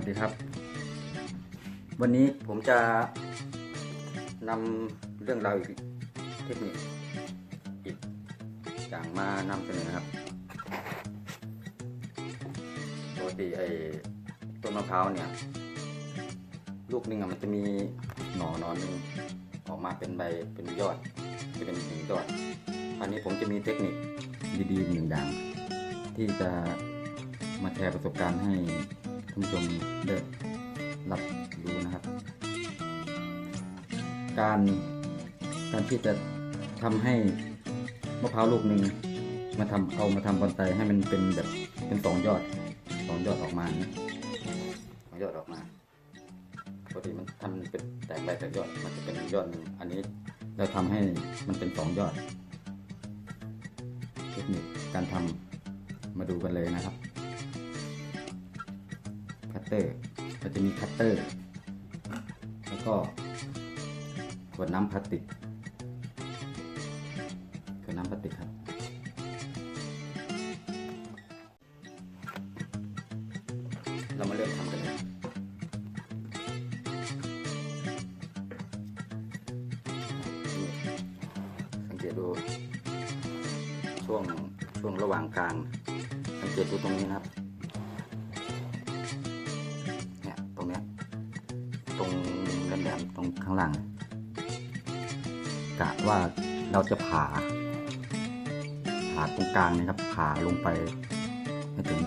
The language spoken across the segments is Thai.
วัสดีครับ วันนี้ผมจะนำเรื่องราวอีกเทคนิคอีกอย่างมานำเสนอครับปกติไอ้ต้นมะพร้าวเนี่ย ลูกหนึ่งอะมันจะมีหน่อหนอนหนึ่งออกมาเป็นใบเป็นยอด จะเป็นหนึ่งยอดอันนี้ผมจะมีเทคนิคดีๆหนึ่งอย่าง ที่จะมาแชร์ประสบการณ์ให้านผู้ชมได้รับรู้นะครับ การการที่จะทำให้มะพร้าวลูกหนึ่งมาทำเอามาทำบอนไซให้มันเป็นแบบเป็นสองยอดสองยอดออกมานะสองยอดออกมาปกติมันทำเป็นแตกใบแตกยอดมันจะเป็นยอดหนึ่งอันนี้เราทำให้มันเป็นสองยอด เทคนิคการทำมาดูกันเลยนะครับ เตอร์เราจะมีคัตเตอร์ แล้วก็ขวดน้ำพลาสติกขวดน้ำพลาสติกครับเรามาเริ่มทำกันเลยสังเกตดูช่วงช่วงระหว่างกลาง สังเกตดูตรงนี้นะครับ ว่าเราจะผ่า ผ่าตรงกลางนะครับ ผ่าลงไปให้ถึง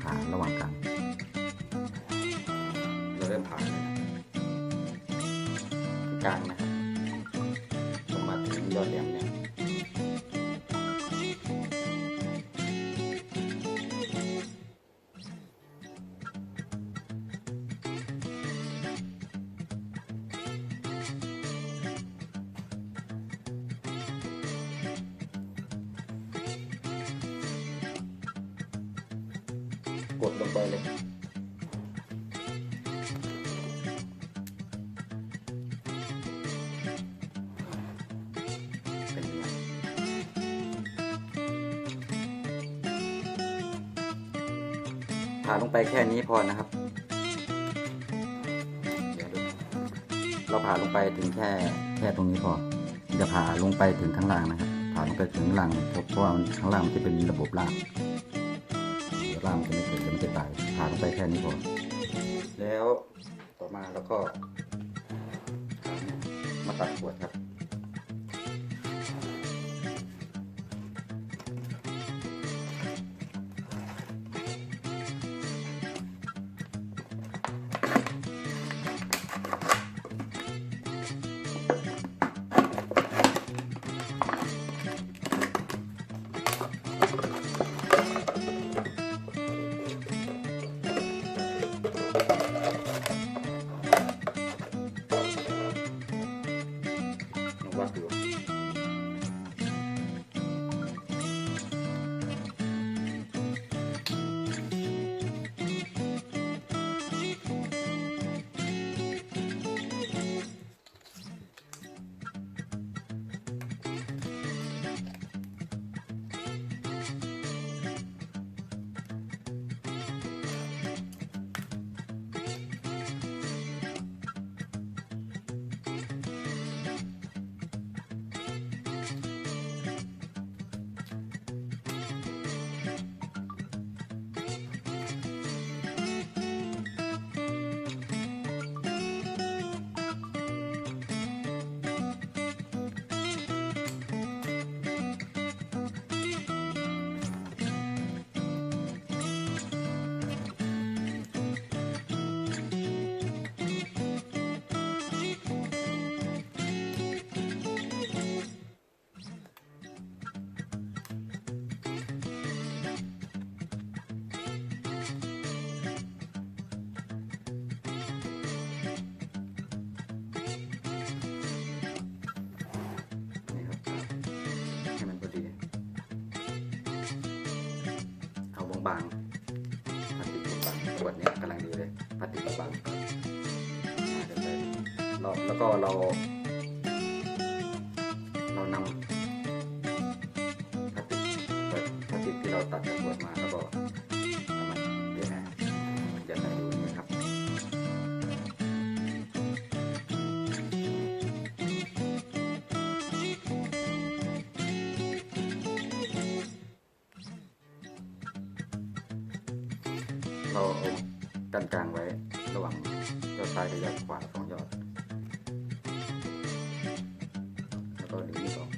ผ่าระหว่างกลาง ดลงไปเลยผ่าลงไปแค่นี้พอนะครับ เราผ่าลงไปถึงแค่แค่ตรงนี้พออย่าผ่าลงไปถึงข้างล่างนะครับ ผ่าลงไปถึงข้างล่างเพราะว่าข้างล่างมันจะเป็นระบบราก ร่างมันจะไม่เกิดจะไม่จะตายผ่าลงไปแค่นี้พอแล้วต่อมาแล้วก็มาตัดขวดครับ นึ บางๆพลาสติกบางๆขวดเนี้ยกำลังดีเลยพลาสติกบางๆอ่าเดี๋ยวไปเราแล้วก็เรา เราเอากันกลางไว้ระหว่างยอดซ้ายกับยอดขวาสองยอด แล้วก็ดึงนี่ออก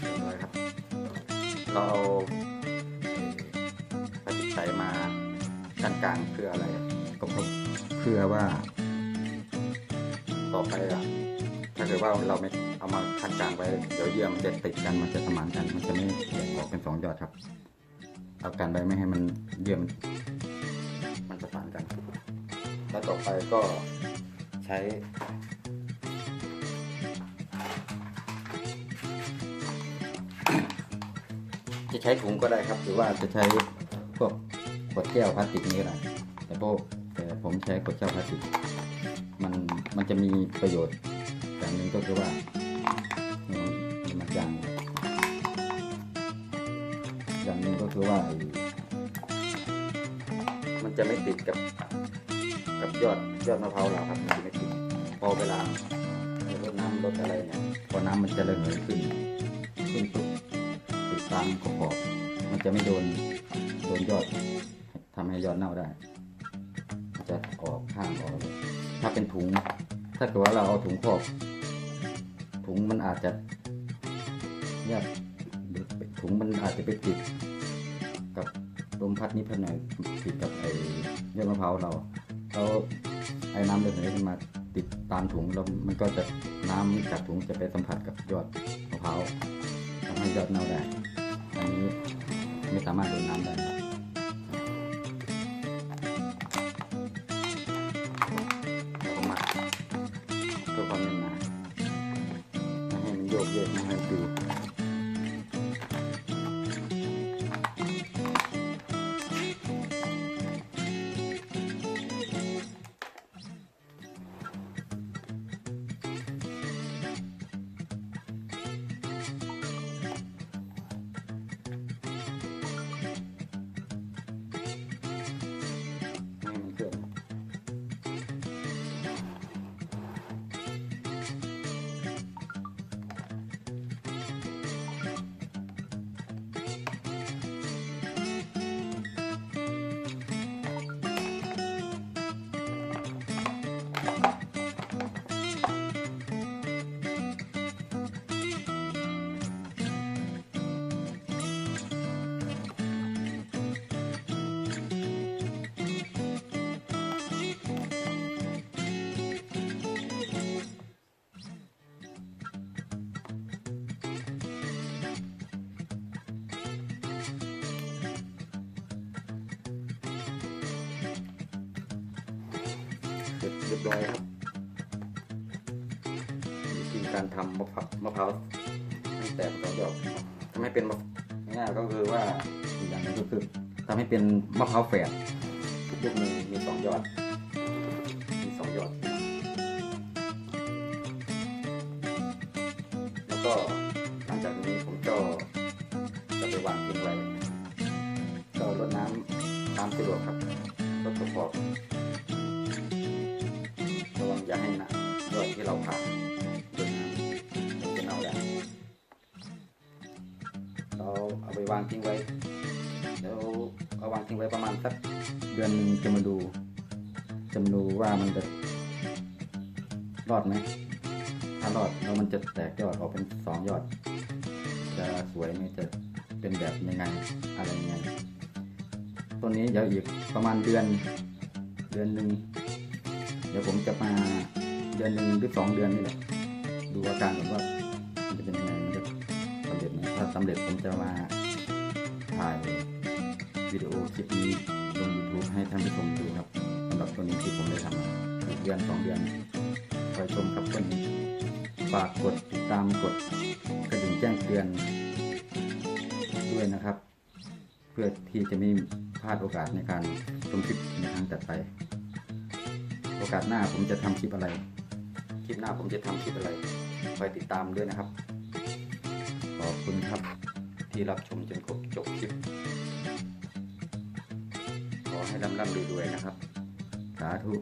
เรียบร้อยครับเราเอาพลา กันกลางเพื่ออะไรก็เพื่อว่า ต่อไปอะถ้าเกิดว่าเราไม่เอามาคัดกลางไว้เดี๋ยวเยื่อมันจะติดกันมันจะสมานกันมันจะไม่แยกออกเป็นสองยอดครับเอากันไว้ไม่ให้มันเยื่อมมันประสานกัน แล้วต่อไปก็ใช้จะใช้ถุงก็ได้ครับ หรือว่าจะใช้พวก ขวดแก้วพลาสติกนี่ก็ได้แต่พวกแต่ผมใช้ขวดแก้วพลาสติกมันมันจะมีประโยชน์อย่างหนึ่งก็คือว่ามันมันอย่างอย่างหนึ่งก็คือว่า มันจะไม่ติดกับกับยอดยอดมะพร้าวเราครับมันจะไม่ติดพอเวลาลดน้ำลดอะไรเนี่ยพอน้ำมันจะระเหยขึ้นขึ้นปุ๊บติดตามขอบมันจะไม่โดนโดนยอด ทำให้ยอดเน่าได้ จะออกข้างออกเลยถ้าเป็นถุง ถ้าเกิดว่าเราเอาถุงครอบ ถุงมันอาจจะเนี่ยถุงมันอาจจะไปติดกับลมพัดนิดพัดหน่อยติดกับไอ้ยอดมะพร้าวเราแล้วไอ้น้ำระเหยขึ้นมาติดตามถุงแล้วมันก็จะน้ำจากถุงจะไปสัมผัสกับยอดมะพร้าวทำให้ยอดเน่าได้ อันนี้ไม่สามารถโดนน้ำได้ รียบร้อยครับวิธีการทำมะพร้าวมะพร้าวให้แตกสองดอกทำให้เป็นง่ายก็คือว่าอย่างนึงก็คือทำให้เป็นมะพร้าวแฝดลูกหนึ่งมีสองยอด มีสองยอด แล้วก็หลังจากนี้ผมก็จะไปวางทิ้งไว้ก็รดน้ำตามสะดวกครับรดพอๆะให้นะยอดที่เราผ่าโดนน้ำมันจะเน่าได้เราเอาไปวางทิ้งไว้เดี๋ยวเอาวางทิ้งไว้ประมาณสักเดือนหนึงจะมาดูจะมาดูว่ามันจะรอดไหมถ้ารอดแล้วมันจะแตกยอดออกเป็นสองยอด จะสวยไหมจะเป็นแบบยังไงอะไรยังไงต้นนี้เดี๋ยวอีกประมาณเดือนเดือนหนึ่ง ดี๋ยวผมจะมาเดือนหนึ่งหรือสองเดือนนี่แหละดูอาการก่อนว่ามันจะเป็นยังไงมันจะสำเร็จไหมถ้าสำเร็จผมจะมาถ่ายวิดีโอคลิปนี้ลง YouTube ให้ท่านผู้ชมดูครับสำหรับตัวนี้ที่ผมได้ทำมาเดือนสองเดือนคอยชมครับวันนี้ฝากกดติดตามกดกระดิ่งแจ้งเตือนด้วยนะครับ เพื่อที่จะไม่พลาดโอกาสในการชมคลิปในครั้งต่อไป อกาสหน้าผมจะทำคลิปอะไร คลิปหน้าผมจะทำคลิปอะไรคอยติดตามด้วยนะครับ ขอบคุณครับทที่รับชมจนครบจบคลิป ขอให้ร่ำร่ำรวยๆนะครับ สาธุ